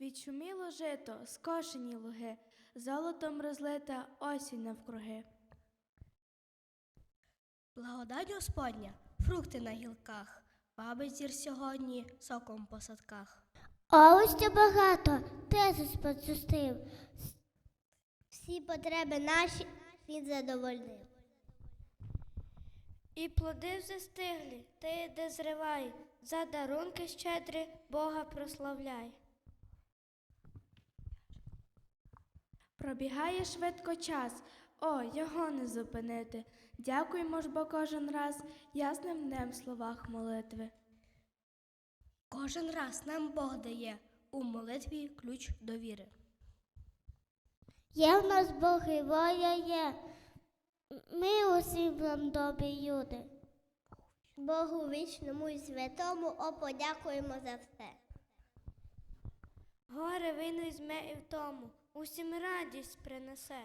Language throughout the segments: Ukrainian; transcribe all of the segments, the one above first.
Відшуміло жито, скошені луги, золотом розлита осінь навкруги. Благодать Господня, фрукти на гілках, баби зір сьогодні соком по садках. Овочів багато, Тезус поцустив. Всі потреби наші він задовольнив. І плоди вже стиглі, ти йди зривай, за дарунки щедрі Бога прославляй. Пробігає швидко час, о, його не зупинити. Дякуймо ж бо кожен раз ясним днем в словах молитви. Кожен раз нам Бог дає у молитві ключ до віри. Є в нас Бог і воля є. Ми усі вам добрі люди. Богу вічному і святому о, подякуємо за все. Горе вину візьме і в тому, усім радість принесе.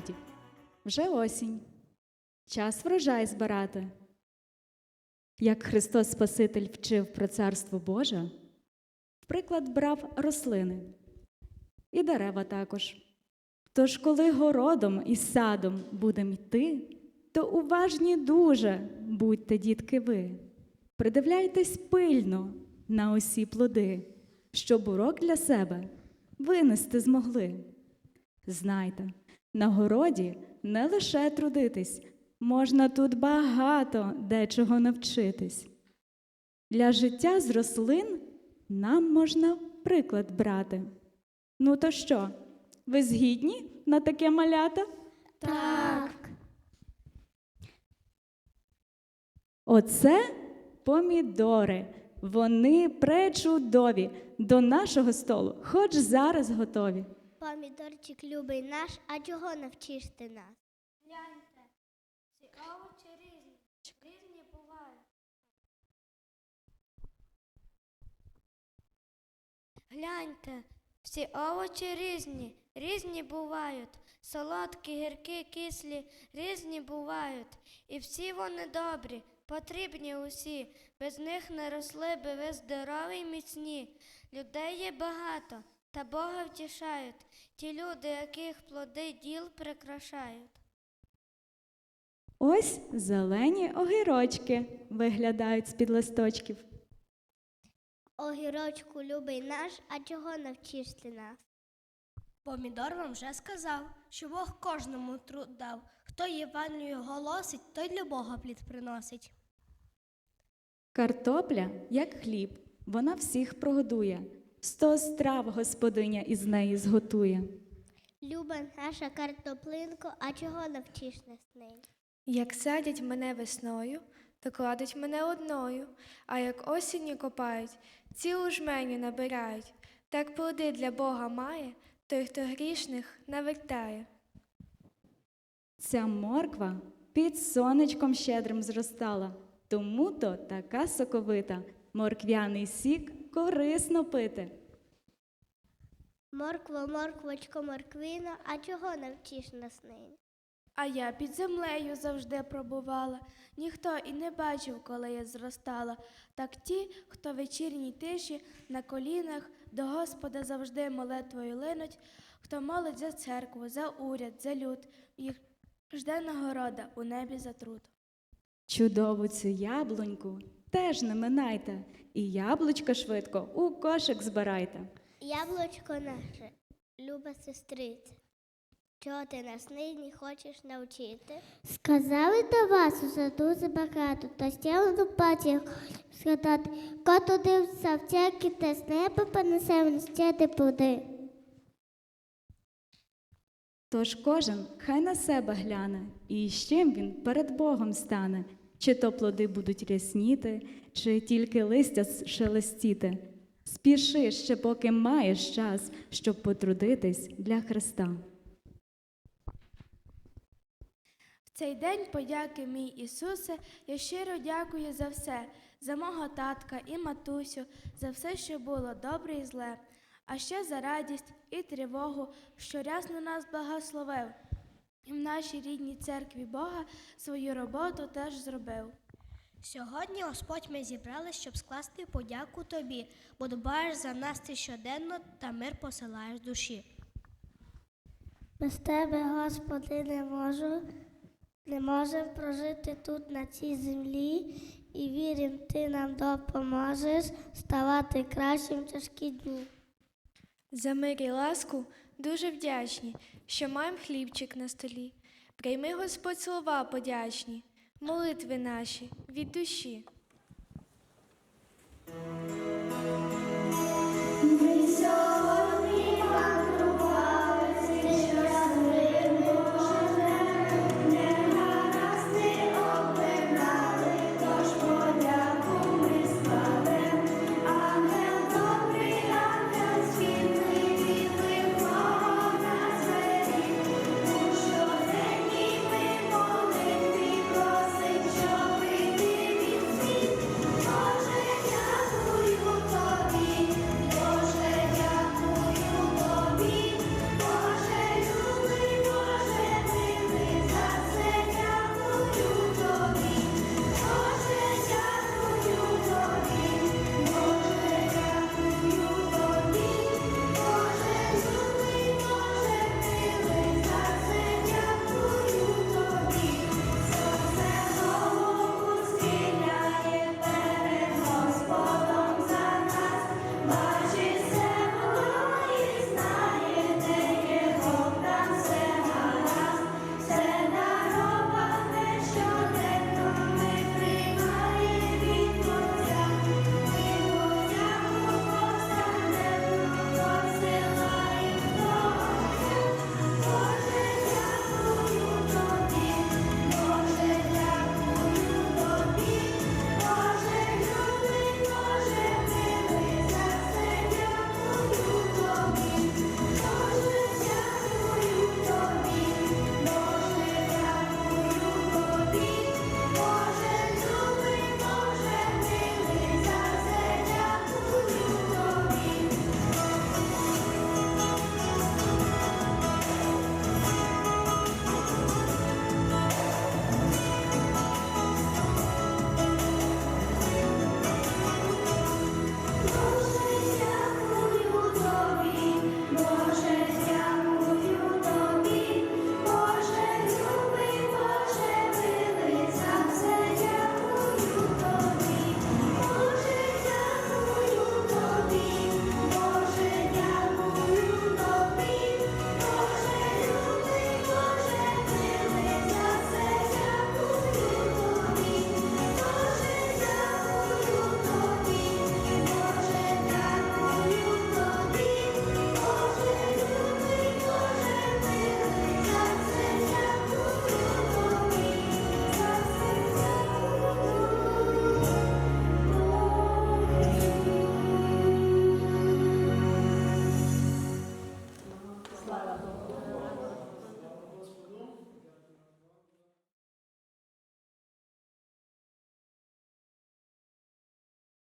Справді, вже осінь, Час врожай збирати. Як Христос Спаситель вчив про Царство Боже, приклад брав рослини і дерева також. Тож, коли городом і садом будем йти, то уважні дуже будьте, дітки, ви. Придивляйтесь пильно на усі плоди, щоб урок для себе винести змогли. Знайте, на городі не лише трудитись, можна тут багато дечого навчитись. Для життя з рослин нам можна приклад брати. Ну то що, ви згідні на таке малята? Так. Оце помідори. Вони пречудові. До нашого столу, хоч зараз готові. Помідорчик любий наш, а чого навчиш ти нас? Гляньте, ці овочі різні, різні бувають. Гляньте, всі овочі різні, різні бувають. Солодкі, гіркі, кислі, різні бувають. І всі вони добрі, потрібні усі. Без них не росли би ви здорові й міцні. Людей є багато, та Бога втішають. Ті люди, яких плоди діл прикрашають. Ось зелені огірочки виглядають з-під листочків. Огірочку любий наш, а чого навчиш ти нас? Помідор вам вже сказав, що Бог кожному труд дав. Хто Євангелію голосить, той для Бога плід приносить. Картопля, як хліб, вона всіх прогодує. Сто страв господиня із неї зготує. Люба наша картоплинко, а чого навчиш нас неї? Як садять мене весною, то кладуть мене одною, а як осінню копають, цілу жменю набирають. Так плоди для Бога має, той, хто грішних навертає. Ця морква під сонечком щедрим зростала, тому то така соковита. Морквяний сік корисно пити. Моркво, морквочко, морквино, а чого навчиш нас неї? А я під землею завжди пробувала, ніхто і не бачив, коли я зростала. Так ті, хто вечірній тиші на колінах до Господа завжди молитвою линуть, хто молить за церкву, за уряд, за люд, їх жде нагорода у небі за труд. Чудову цю яблуньку теж не минайте, і яблучко швидко у кошик збирайте. Яблучко наше, люба сестриця, чого ти нас нині хочеш навчити? Сказали до вас уже дуже багато, та ще до батьків згадати, кото дивиться в церкві, та з неба понесе він ще де плоди. Тож кожен хай на себе гляне, і з чим він перед Богом стане, чи то плоди будуть рясніти, чи тільки листя шелестіти. Спіши ще, поки маєш час, щоб потрудитись для Христа. В цей день подяки мій Ісусе, я щиро дякую за все, за мого татка і матусю, за все, що було добре і зле, а ще за радість і тривогу, що рясно нас благословив. І в нашій рідній церкві Бога свою роботу теж зробив. Сьогодні Господь ми зібрали, щоб скласти подяку тобі, бо дбаєш за нас ти щоденно та мир посилаєш душі. Без тебе, Господи, не можу, не можемо прожити тут на цій землі, і вірим, ти нам допоможеш ставати кращим в тяжкі дні. За мир і ласку дуже вдячні, що маємо хлібчик на столі. Прийми, Господь, слова подячні, молитви наші від душі.